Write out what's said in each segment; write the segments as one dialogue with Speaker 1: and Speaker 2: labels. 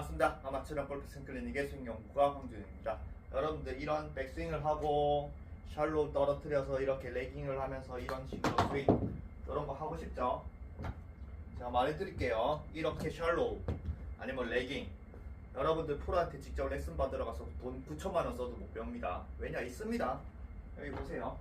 Speaker 1: 반갑습니다. 아마추어 골프 스윙클리닉의 스윙연구가 황준입니다. 여러분들 이런 백스윙을 하고 샬로 떨어뜨려서 이렇게 레깅을 하면서 이런 식으로 스윙 이런 거 하고 싶죠? 제가 말해드릴게요. 이렇게 샬로 아니면 레깅 여러분들 프로한테 직접 레슨 받으러 가서 돈 9천만 원 써도 못 배웁니다. 왜냐 있습니다. 여기 보세요.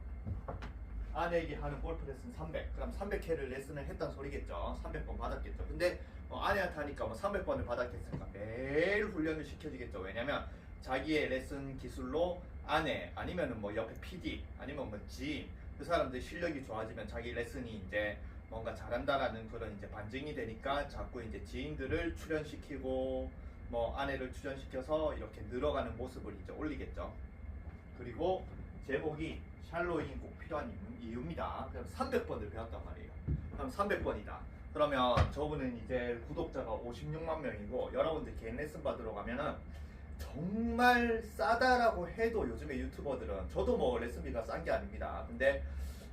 Speaker 1: 아내에게 하는 골프 레슨 300. 그럼 300회를 레슨을 했단 소리겠죠. 300번 받았겠죠. 근데 어, 아내한테 하니까 뭐 300번을 받았겠으니까 매일 훈련을 시켜주겠죠. 왜냐면 자기의 레슨 기술로 아내 아니면은 뭐 옆에 PD 아니면 뭐 지인 그 사람들 실력이 좋아지면 자기 레슨이 이제 뭔가 잘한다라는 그런 이제 반증이 되니까 자꾸 이제 지인들을 출연시키고 뭐 아내를 출연시켜서 이렇게 늘어가는 모습을 이제 올리겠죠. 그리고 제목이 샬로잉이 꼭 필요한 이유- 이유입니다. 그럼 300번을 배웠단 말이에요. 그럼 300번이다. 그러면 저분은 이제 구독자가 56만 명이고 여러분들 개인 레슨 받으러 가면은 정말 싸다라고 해도 요즘에 유튜버들은 저도 뭐 레슨비가 싼 게 아닙니다. 근데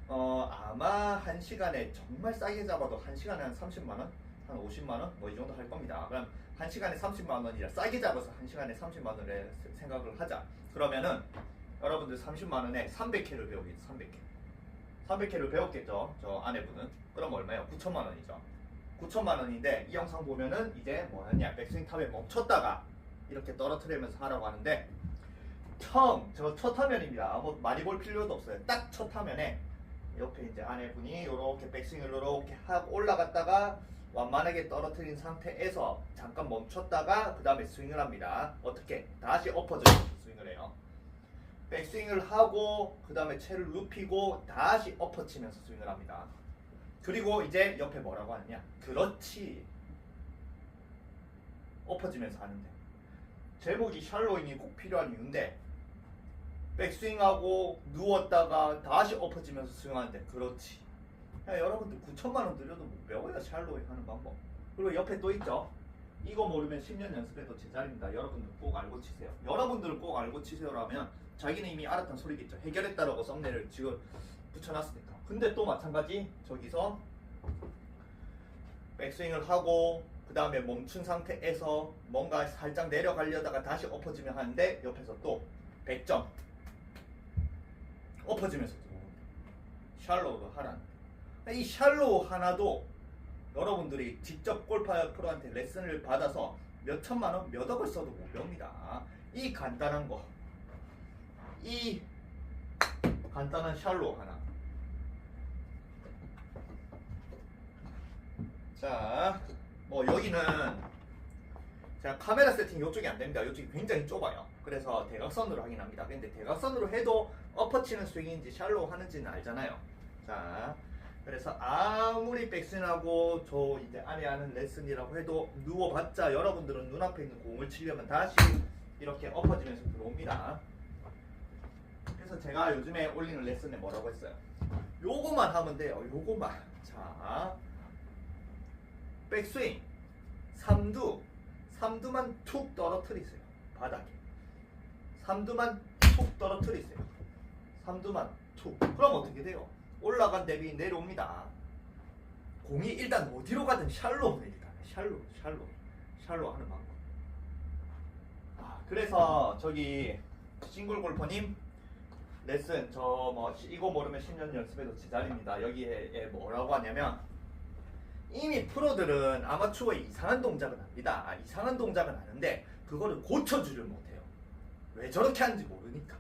Speaker 1: 어 아마 한 시간에 정말 싸게 잡아도 한 시간에 한 30만 원, 한 50만 원, 뭐 이 정도 할 겁니다. 그럼 한 시간에 30만 원이라 싸게 잡아서 한 시간에 30만 원에 생각을 하자. 그러면은 여러분들 30만 원에 300회를 배우겠죠. 300회. 300회를 배웠겠죠. 저 아내분은. 그럼 얼마예요? 9천만 원이죠. 9천만 원인데 이 영상 보면은 이제 뭐 하냐? 백스윙 탑에 멈췄다가 이렇게 떨어뜨리면서 하라고 하는데 처음 저 첫 화면입니다. 뭐 많이 볼 필요도 없어요. 딱 첫 화면에 옆에 이제 아내분이 이렇게 백스윙을 이렇게 하고 올라갔다가 완만하게 떨어뜨린 상태에서 잠깐 멈췄다가 그 다음에 스윙을 합니다. 어떻게? 다시 엎어져서 스윙을 해요. 백스윙을 하고 그 다음에 채를 눕히고 다시 엎어치면서 스윙을 합니다. 그리고 이제 옆에 뭐라고 하느냐? 그렇지. 엎어지면서 하는데 제목이 샬로잉이 꼭 필요한 이유인데 백스윙하고 누웠다가 다시 엎어지면서 스윙하는데 그렇지. 야, 여러분들 9천만 원 들여도 못 배워요 샬로잉 하는 방법. 그리고 옆에 또 있죠. 이거 모르면 10년 연습해도 제자리입니다. 여러분들 꼭 알고 치세요. 여러분들 꼭 알고 치세요라면 자기는 이미 알았던 소리겠죠. 해결했다라고 썸네일을 지금 붙여놨으니까. 근데 또 마찬가지 저기서 백스윙을 하고 그 다음에 멈춘 상태에서 뭔가 살짝 내려가려다가 다시 엎어지면 하는데 옆에서 또 100점 엎어지면서. 샬로우로 하라는 이 샬로우 하나도 여러분들이 직접 골프 프로한테 레슨을 받아서 몇 천만 원, 몇 억을 써도 못 배웁니다. 이 간단한 거, 이 간단한 샬로우 하나. 자, 뭐 여기는 제가 카메라 세팅 이쪽이 안 됩니다. 이쪽이 굉장히 좁아요. 그래서 대각선으로 하긴 합니다. 근데 대각선으로 해도 엎어치는 스윙인지 샬로우 하는지는 알잖아요. 자, 그래서 아무리 백스윙하고 저 이제 안에 하는 레슨이라고 해도 누워봤자 여러분들은 눈앞에 있는 공을 치려면 다시 이렇게 엎어지면서 들어옵니다. 그래서 제가 요즘에 올리는 레슨에 뭐라고 했어요? 요거만 하면 돼요. 요거만. 자, 백스윙, 삼두, 삼두만 툭 떨어뜨리세요. 바닥에. 삼두만 툭 떨어뜨리세요. 삼두만 툭. 그럼 어떻게 돼요? 올라간 대비 내려옵니다. 공이 일단 어디로 가든 샬로는 일단 샬로, 샬로, 샬로 하는 방법. 아, 그래서 저기 싱글 골퍼님 레슨 저 뭐 이거 모르면 10년 연습해도 제자리입니다. 여기에 뭐라고 하냐면 이미 프로들은 아마추어의 이상한 동작은 압니다. 아, 이상한 동작은 아는데 그거를 고쳐주질 못해요. 왜 저렇게 하는지 모르니까.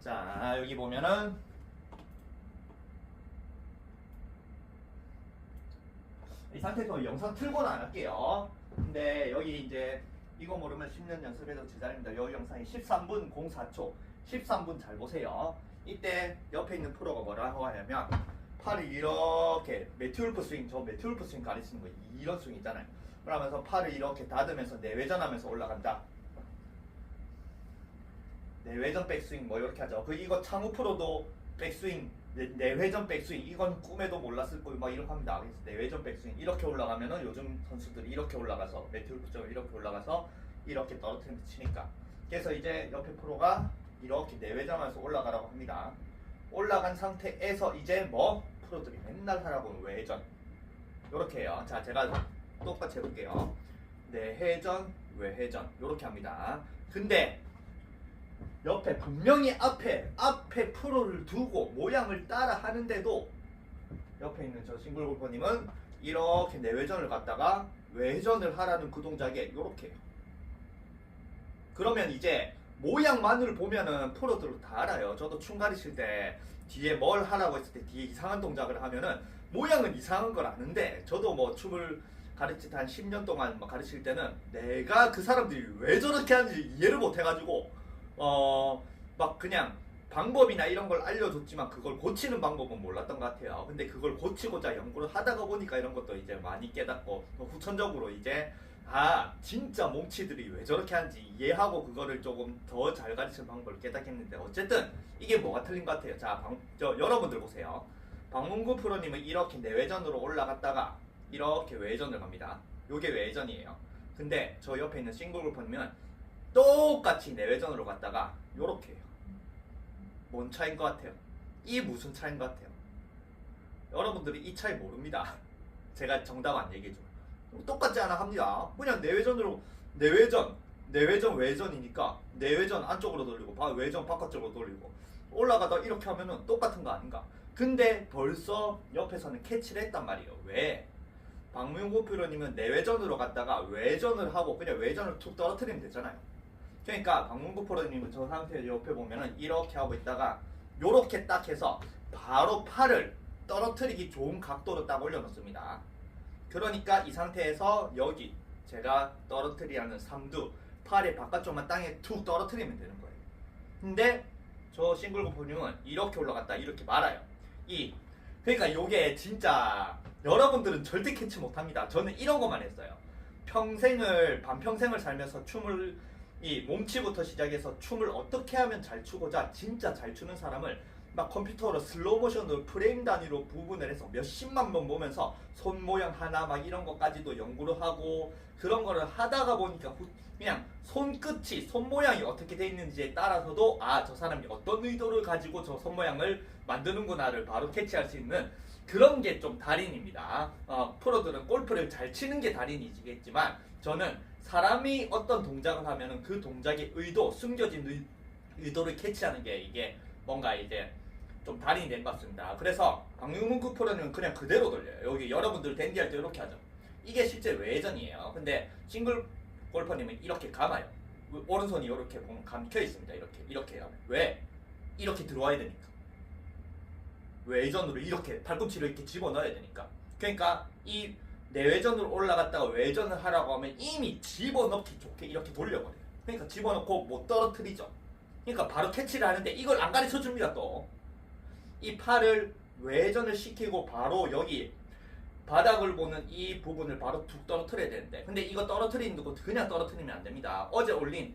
Speaker 1: 자 여기 보면은 이 상태에서 영상 틀고는 안 할게요. 근데 여기 이제 이거 모르면 10년 연습해도 제자리입니다. 여기 영상이 13분 04초. 13분 잘 보세요. 이때 옆에 있는 프로가 뭐라고 하냐면 팔을 이렇게 매튜울프 스윙 저 매튜울프 스윙 가르치는 거 이런 스윙 있잖아요. 그러면서 팔을 이렇게 닫으면서 내외전하면서 올라간다. 내외전 백스윙 뭐 이렇게 하죠. 그 이거 창우 프로도 백스윙 내- 내회전 백스윙 이건 꿈에도 몰랐을 거고 막 이렇게 합니다. 그래서 내회전 백스윙 이렇게 올라가면은 요즘 선수들이 이렇게 올라가서 매튜울프점 이렇게 올라가서 이렇게 떨어뜨리면서 치니까. 그래서 이제 옆에 프로가 이렇게 내외전하면서 올라가라고 합니다. 올라간 상태에서 이제 뭐 프로들이 맨날 하라고 외전 이렇게 해요. 자 제가 똑같이 해볼게요. 내회전 외회전 이렇게 합니다. 근데 옆에 분명히 앞에 앞에 프로를 두고 모양을 따라 하는데도 옆에 있는 저 싱글 골퍼님은 이렇게 내외전을 갖다가 외전을 하라는 그 동작에 이렇게 해요. 그러면 이제 모양만을 보면은 프로들은 다 알아요. 저도 춤 가르칠 때 뒤에 뭘 하라고 했을 때 뒤에 이상한 동작을 하면은 모양은 이상한 걸 아는데 저도 뭐 춤을 가르칠 때 한 10년 동안 막 가르칠 때는 내가 그 사람들이 왜 저렇게 하는지 이해를 못 해가지고 어 막 그냥 방법이나 이런 걸 알려줬지만 그걸 고치는 방법은 몰랐던 것 같아요. 근데 그걸 고치고자 연구를 하다가 보니까 이런 것도 이제 많이 깨닫고 또 후천적으로 이제 아 진짜 몸치들이 왜 저렇게 하는지 이해하고 그거를 조금 더 잘 가르치는 방법을 깨닫겠는데 어쨌든 이게 뭐가 틀린 것 같아요. 자, 방, 저 여러분들 보세요. 박문구 프로님은 이렇게 내외전으로 올라갔다가 이렇게 외전을 갑니다. 요게 외전이에요. 근데 저 옆에 있는 싱글 골퍼님은 똑같이 내외전으로 갔다가 요렇게 해요. 뭔 차이인 것 같아요? 이 무슨 차이인 것 같아요? 여러분들이 이 차이 모릅니다. 제가 정답 안 얘기해줘. 똑같지 않아 합니다. 그냥 내외전으로 내외전, 내외전 외전이니까 내외전 안쪽으로 돌리고 바- 외전 바깥쪽으로 돌리고 올라가다 이렇게 하면은 똑같은 거 아닌가? 근데 벌써 옆에서는 캐치를 했단 말이에요. 왜? 박명구 프로님은 내외전으로 갔다가 외전을 하고 그냥 외전을 툭 떨어뜨리면 되잖아요. 그러니까 박문구 프로님은 저 상태 옆에 보면은 이렇게 하고 있다가 요렇게 딱 해서 바로 팔을 떨어뜨리기 좋은 각도로 딱 올려놓습니다. 그러니까 이 상태에서 여기 제가 떨어뜨리라는 삼두 팔의 바깥쪽만 땅에 툭 떨어뜨리면 되는 거예요. 근데 저 싱글 골프님은 이렇게 올라갔다 이렇게 말아요. 이 그러니까 요게 진짜 여러분들은 절대 캐치 못합니다. 저는 이런 것만 했어요. 평생을 반평생을 살면서 춤을 이 몸치부터 시작해서 춤을 어떻게 하면 잘 추고자 진짜 잘 추는 사람을 막 컴퓨터로 슬로우 모션으로 프레임 단위로 부분을 해서 몇십만 번 보면서 손 모양 하나 막 이런 것까지도 연구를 하고 그런 거를 하다가 보니까 후- 그냥 손끝이 손 모양이 어떻게 돼 있는지에 따라서도 아 저 사람이 어떤 의도를 가지고 저 손 모양을 만드는구나를 바로 캐치할 수 있는 그런 게 좀 달인입니다. 어, 프로들은 골프를 잘 치는 게 달인이지겠지만 저는 사람이 어떤 동작을 하면은 그 동작의 의도, 숨겨진 의, 의도를 캐치하는 게 이게 뭔가 이제 좀 달인이 된 것 같습니다. 그래서 박용문 프로는 그냥 그대로 돌려요. 여기 여러분들 댄디 할 때 이렇게 하죠. 이게 실제 외전이에요. 근데 싱글 골퍼님은 이렇게 감아요. 오른손이 이렇게 보면 감겨 있습니다. 이렇게 이렇게 하면 왜? 이렇게 들어와야 되니까. 외전으로 이렇게 팔꿈치를 이렇게 집어 넣어야 되니까. 그러니까 이 내외전으로 올라갔다가 외전을 하라고 하면 이미 집어 넣기 좋게 이렇게 돌려버려요. 그러니까 집어 넣고 못 떨어뜨리죠. 그러니까 바로 캐치를 하는데 이걸 안 가르쳐 줍니다 또. 이 팔을 외전을 시키고 바로 여기 바닥을 보는 이 부분을 바로 툭 떨어뜨려야 되는데 근데 이거 떨어뜨리는 거 그냥 떨어뜨리면 안 됩니다. 어제 올린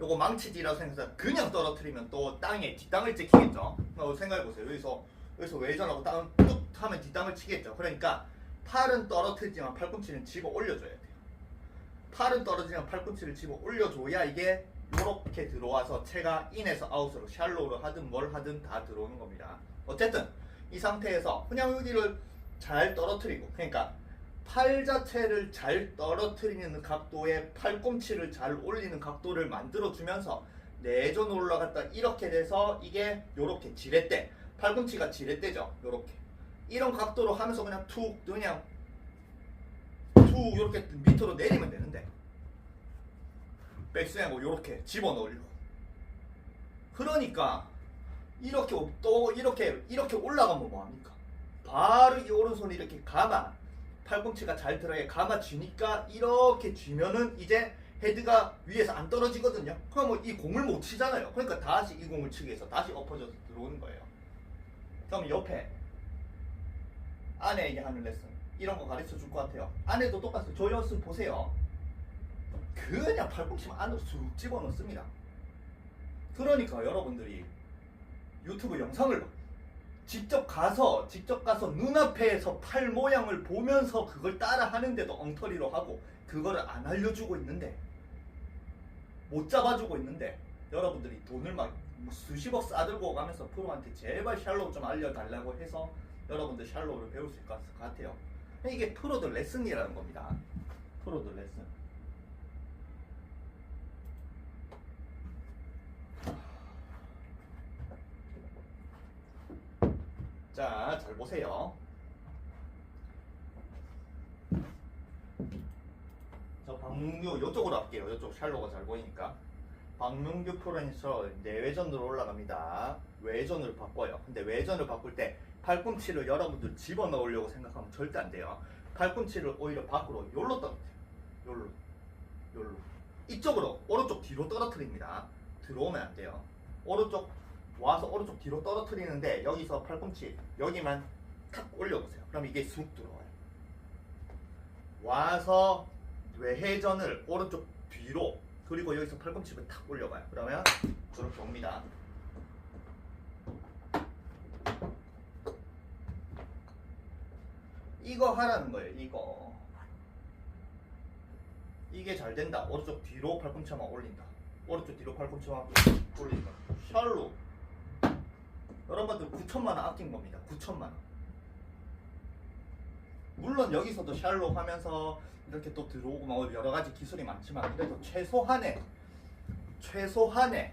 Speaker 1: 요거 망치질이라고 생각해서 그냥 떨어뜨리면 또 땅에 뒷땅을 찍히겠죠. 어, 생각해보세요. 여기서 여기서 외전하고 땅을 뚝 하면 뒷땅을 치겠죠. 그러니까 팔은 떨어뜨리지만 팔꿈치는 집어 올려줘야 돼요. 팔은 떨어지면 팔꿈치를 집어 올려줘야 이게 이렇게 들어와서 채가 인에서 아웃으로 샬로우를 하든 뭘 하든 다 들어오는 겁니다. 어쨌든 이 상태에서 그냥 여기를 잘 떨어뜨리고 그러니까 팔 자체를 잘 떨어뜨리는 각도에 팔꿈치를 잘 올리는 각도를 만들어 주면서 내전 올라갔다 이렇게 돼서 이게 요렇게 지렛대 팔꿈치가 지렛대죠 요렇게 이런 각도로 하면서 그냥 툭 그냥 툭 이렇게 밑으로 내리면 되는데 백스윙하고 요렇게 집어넣으려고 그러니까 이렇게 또 이렇게 이렇게 올라가면 뭐합니까 바로 이 오른손이 이렇게 감아 팔꿈치가 잘 들어야 감아 쥐니까 이렇게 쥐면은 이제 헤드가 위에서 안 떨어지거든요. 그럼 이 공을 못 치잖아요. 그러니까 다시 이 공을 치기 위해서 다시 엎어져서 들어오는 거예요. 그럼 옆에 아내에게 하는 레슨 이런 거 가르쳐 줄 것 같아요. 아내도 똑같아요. 저 연습 보세요. 그냥 팔꿈치만 안으로 쑥 집어넣습니다. 그러니까 여러분들이 유튜브 영상을 봐. 직접 가서 직접 가서 눈앞에서 팔 모양을 보면서 그걸 따라 하는데도 엉터리로 하고 그거를 안 알려주고 있는데 못 잡아주고 있는데 여러분들이 돈을 막 수십억 싸들고 가면서 프로한테 제발 샬로우 좀 알려달라고 해서 여러분들 샬로우를 배울 수 있을 것 같아요. 이게 프로들 레슨이라는 겁니다. 프로드 레슨. 자, 잘 보세요. 저 박문규 이쪽으로 할게요. 이쪽 샬로가 잘 보이니까. 박문규 프로인서 내외전으로 올라갑니다. 외전으로 바꿔요. 근데 외전을 바꿀 때 팔꿈치를 여러분들 집어넣으려고 생각하면 절대 안 돼요. 팔꿈치를 오히려 밖으로 요로 떨어뜨려. 요로. 요로. 이쪽으로 오른쪽 뒤로 떨어뜨립니다. 들어오면 안 돼요. 오른쪽 와서 오른쪽 뒤로 떨어뜨리는데 여기서 팔꿈치 여기만 탁 올려보세요. 그럼 이게 쑥 들어와요. 와서 외회전을 오른쪽 뒤로 그리고 여기서 팔꿈치를 탁 올려봐요. 그러면 저렇게 옵니다. 이거 하라는 거예요. 이거. 이게 잘 된다. 오른쪽 뒤로 팔꿈치만 올린다. 오른쪽 뒤로 팔꿈치만 올린다. 샬로. 여러분들 9천만 원 아낀 겁니다. 9천만 원. 물론 여기서도 샬로 하면서 이렇게 또 들어오고 막 여러 가지 기술이 많지만 그래도 최소한의 최소한의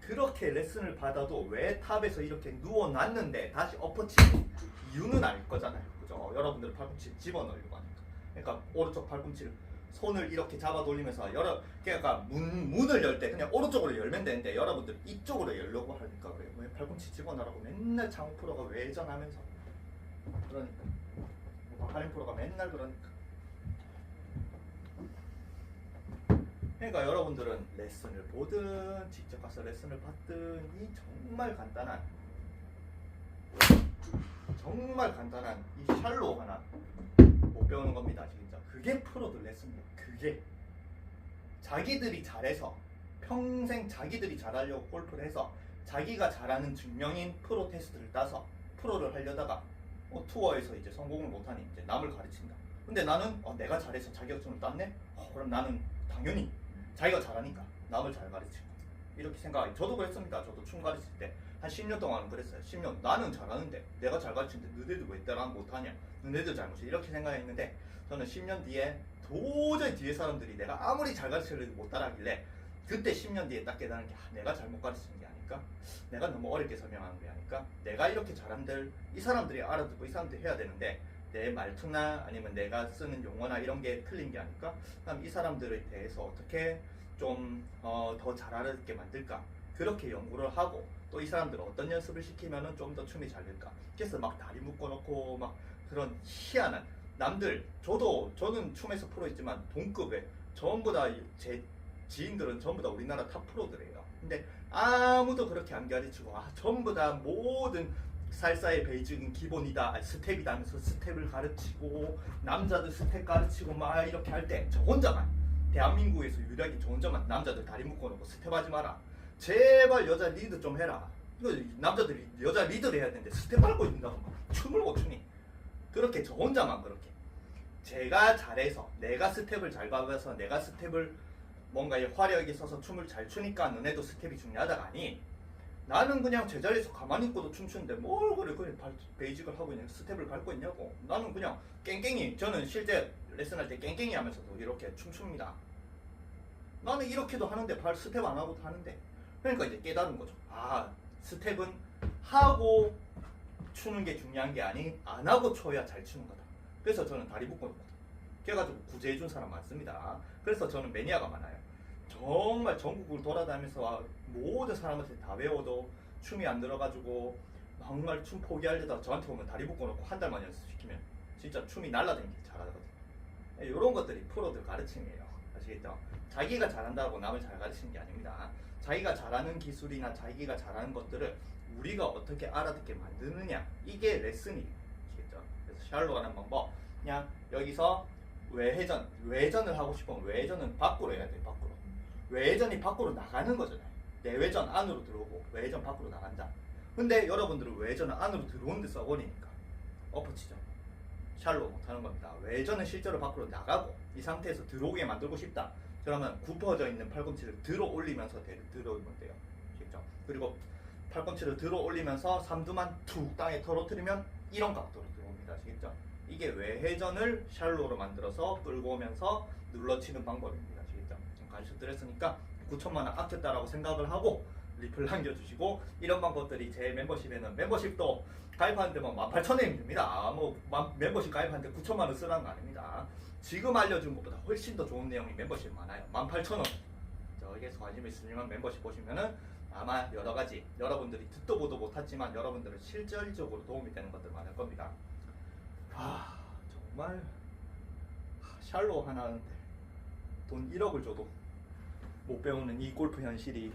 Speaker 1: 그렇게 레슨을 받아도 왜 탑에서 이렇게 누워놨는데 다시 엎어치는 이유는 알 거잖아요. 그죠? 여러분들 팔꿈치 집어넣으려고 하니까. 그러니까 오른쪽 팔꿈치를 손을 이렇게 잡아 돌리면서 여러 그러니까 문 문을 열 때 그냥 오른쪽으로 열면 되는데 여러분들 이쪽으로 열려고 하니까 그래요. 왜 팔꿈치 집어넣으라고 맨날 장우 프로가 외전하면서 그러니까 박하림 프로가 맨날 그러니까. 그러니까 여러분들은 레슨을 보든 직접 가서 레슨을 받든 이 정말 간단한 정말 간단한 이 샬로 하나 못 배우는 겁니다 진짜. 그게 프로들 레슨이에요. 그게. 자기들이 잘해서 평생 자기들이 잘하려고 골프를 해서 자기가 잘하는 증명인 프로 테스트를 따서 프로를 하려다가 어, 투어에서 이제 성공을 못하니 이제 남을 가르친다. 근데 나는 어, 내가 잘해서 자격증을 땄네? 어, 그럼 나는 당연히 자기가 잘하니까 남을 잘 가르치고 이렇게 생각하기 저도 그랬습니다. 저도 춤 가르칠 때 한 10년 동안은 그랬어요. 10년 나는 잘하는데 내가 잘 가르치는데 너네들 왜 따라 못하냐? 너네들 잘못이 이렇게 생각했는데 저는 10년 뒤에 도저히 뒤에 사람들이 내가 아무리 잘 가르쳐도 못 따라하길래 그때 10년 뒤에 딱 깨달은 게 아, 내가 잘못 가르치는 게 아닐까? 내가 너무 어렵게 설명하는 게 아닐까? 내가 이렇게 잘한들 이 사람들이 알아듣고 이 사람들이 해야 되는데 내 말투나 아니면 내가 쓰는 용어나 이런 게 틀린 게 아닐까? 그럼 이 사람들에 대해서 어떻게 좀더잘 알아듣게 만들까? 그렇게 연구를 하고 또 이 사람들 어떤 연습을 시키면은 좀 더 춤이 잘 될까? 그래서 막 다리 묶어놓고 막 그런 희한한 남들 저도 저는 춤에서 프로있지만 동급에 전부 다 제 지인들은 전부 다 우리나라 탑 프로들이에요. 근데 아무도 그렇게 안 가르치고 아 전부 다 모든 살사의 베이직은 기본이다 아니, 스텝이다 하면서 스텝을 가르치고 남자들 스텝 가르치고 막 이렇게 할 때 저 혼자만 대한민국에서 유일하게 저 혼자만 남자들 다리 묶어놓고 스텝하지 마라. 제발 여자 리드 좀 해라. 이거 남자들이 여자 리드를 해야 되는데 스텝 밟고 있는다고 막 춤을 못 추니. 그렇게 저 혼자만 그렇게. 제가 잘해서 내가 스텝을 잘 밟아서 내가 스텝을 뭔가 이 화려하게 써서 춤을 잘 추니까 너네도 스텝이 중요하다가 아니 나는 그냥 제자리에서 가만히 있고도 춤추는데 뭘 그래 그냥 발- 베이직을 하고 있냐 스텝을 밟고 있냐고. 나는 그냥 깽깽이 저는 실제 레슨할 때 깽깽이 하면서도 이렇게 춤춥니다. 나는 이렇게도 하는데 발 스텝 안 하고도 하는데. 그러니까 이제 깨달은 거죠. 아 스텝은 하고 추는 게 중요한 게 아니 안 하고 쳐야 잘 추는 거다. 그래서 저는 다리 묶어 놓거든 그래가지고 구제해준 사람 많습니다. 그래서 저는 매니아가 많아요 정말 전국을 돌아다니면서 모든 사람한테 다 배워도 춤이 안 들어가지고 정말 춤 포기하려다 저한테 오면 다리 묶어놓고 한 달만 연습시키면 진짜 춤이 날라다니게 잘하거든요. 이런 것들이 프로들 가르침이에요. 아시겠죠? 자기가 잘한다고 남을 잘 가르치는 게 아닙니다. 자기가 잘하는 기술이나 자기가 잘하는 것들을 우리가 어떻게 알아듣게 만드느냐 이게 레슨이에요. 아시겠죠? 그래서 샬로 하는 방법 그냥 여기서 외회전 외전을 하고 싶으면 외전은 밖으로 해야 돼 밖으로 외전이 밖으로 나가는 거잖아요. 내외전 안으로 들어오고 외전 밖으로 나간다. 근데 여러분들은 외전은 안으로 들어오는데 써버리니까 엎어치죠. 샬로 못하는 겁니다. 외전은 실제로 밖으로 나가고 이 상태에서 들어오게 만들고 싶다. 그러면 굽어져 있는 팔꿈치를 들어 올리면서 대- 들어오면 돼요. 아시겠죠? 그리고 팔꿈치를 들어 올리면서 삼두만 툭 땅에 떨어뜨리면 이런 각도로 들어옵니다. 아시겠죠? 이게 외회전을 샬로로 만들어서 끌고 오면서 눌러치는 방법입니다. 아시겠죠? 가르쳐 드렸으니까 9천만 원 아꼈다라고 생각을 하고 리플 남겨주시고 이런 방법들이 제 멤버십에는 멤버십도 가입하는데 뭐 18,000원이면 됩니다. 뭐 마- 멤버십 가입하는데 9천만 원 쓰라는 거 아닙니다. 지금 알려준 것보다 훨씬 더 좋은 내용이 멤버십 많아요. 18,000원. 저에게서 관심 있으면 멤버십 보시면은 아마 여러 가지 여러분들이 듣도 보도 못했지만 여러분들은 실질적으로 도움이 되는 것들 많을 겁니다. 아 정말 하, 샬로 하나 하는데 돈 1억을 줘도 못 배우는 이 골프 현실이